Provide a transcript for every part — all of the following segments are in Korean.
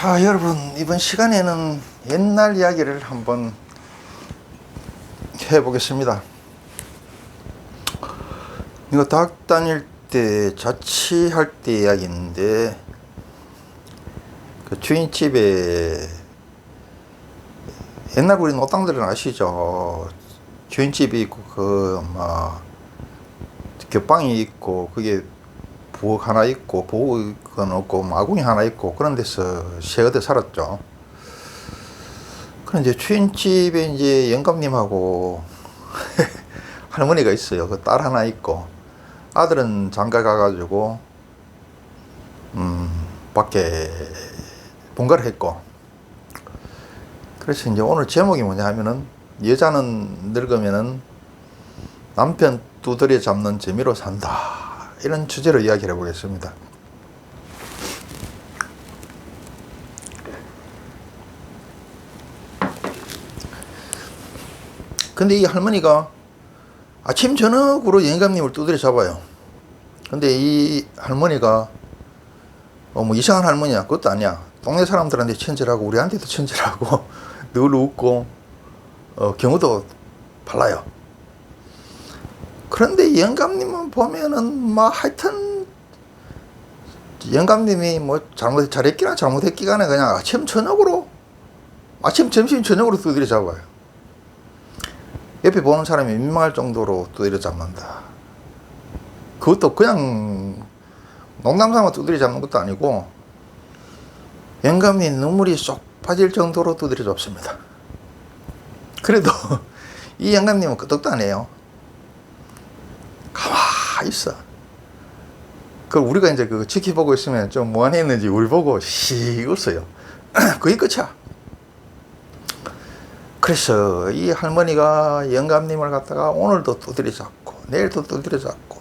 자, 여러분, 이번 시간에는 옛날 이야기를 한번 해보겠습니다. 이거 대학 다닐 때, 자취할 때 이야기인데, 그 주인집에, 옛날 우리 노땅들은 아시죠? 주인집이 있고, 그, 막, 겹방이 있고, 그게 부엌 하나 있고 부엌은 없고 마궁이 하나 있고 그런 데서 세어대 살았죠. 그런 이제 추인집에 이제 영감님하고 할머니가 있어요. 그 딸 하나 있고 아들은 장가 가가지고 음 밖에 본가를 했고 그래서 이제 오늘 제목이 뭐냐 하면은 여자는 늙으면은 남편 두드려 잡는 재미로 산다. 이런 주제로 이야기를 해보겠습니다. 근데 이 할머니가 아침 저녁으로 영감님을 두드려 잡아요. 근데 이 할머니가 어, 뭐 이상한 할머니야. 그것도 아니야. 동네 사람들한테 친절하고 우리한테도 친절하고 늘 웃고 어, 경우도 발라요. 그런데 영감님은 보면은 막 하여튼 영감님이 뭐 잘못 잘했기나 잘못했기간에 그냥 아침 저녁으로 아침 점심 저녁으로 두드려 잡아요. 옆에 보는 사람이 민망할 정도로 두드려 잡는다. 그것도 그냥 농담삼아 두드려 잡는 것도 아니고 영감님 눈물이 쏙 빠질 정도로 두드려 잡습니다. 그래도 이 영감님은 끄떡도 안 해요. 가만히 있어. 그 우리가 이제 그 지켜보고 있으면 좀 뭐하니 했는지 우리 보고 씩 웃어요. 그게 끝이야. 그래서 이 할머니가 영감님을 갖다가 오늘도 두드려 잡고 내일도 두드려 잡고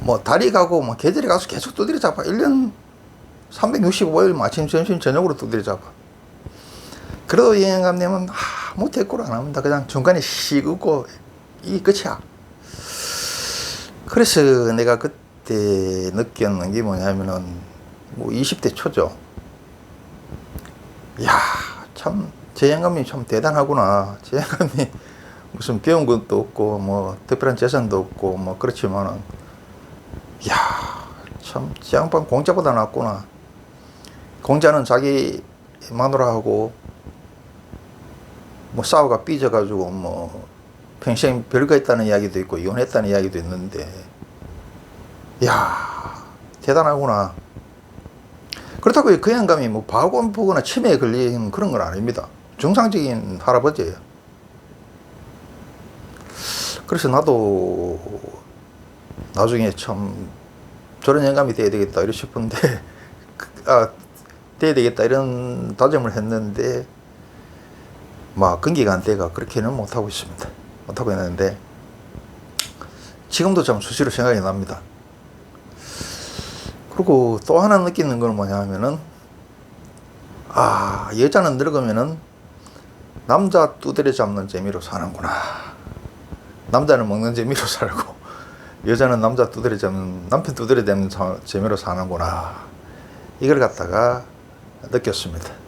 뭐 달이 가고 뭐 계절이 가서 계속 두드려 잡아. 1년 365일 아침 점심 저녁으로 두드려 잡아. 그래도 이 영감님은 아무 대꾸를 안 합니다. 그냥 중간에 씩 웃고 이게 끝이야. 그래서 내가 그때 느꼈는 게 뭐냐면은 뭐 20대 초죠. 야, 참, 제 영감님 참 대단하구나. 제 영감님 무슨 배운 것도 없고, 뭐, 특별한 재산도 없고, 뭐, 그렇지만은, 야, 참, 제 양반 공자보다 낫구나. 공자는 자기 마누라하고, 뭐, 싸우가 삐져가지고, 뭐, 평생 별거 있다는 이야기도 있고 이혼했다는 이야기도 있는데. 야 대단하구나. 그렇다고 그 양감이 뭐 보거나 치매에 걸린 그런 건 아닙니다. 정상적인 할아버지예요. 그래서 나도 나중에 참 저런 영감이 돼야 되겠다 이러 싶은데 아 돼야 되겠다 이런 다짐을 했는데 막 근기가 안 돼가 그렇게는 못하고 있습니다 못하고 있는데 지금도 참 수시로 생각이 납니다. 그리고 또 하나 느끼는 건 뭐냐 하면은 아 여자는 늙으면은 남자 두드려 잡는 재미로 사는구나. 남자는 먹는 재미로 살고 여자는 남자 두드려 잡는 남편 두드려 잡는 재미로 사는구나. 이걸 갖다가 느꼈습니다.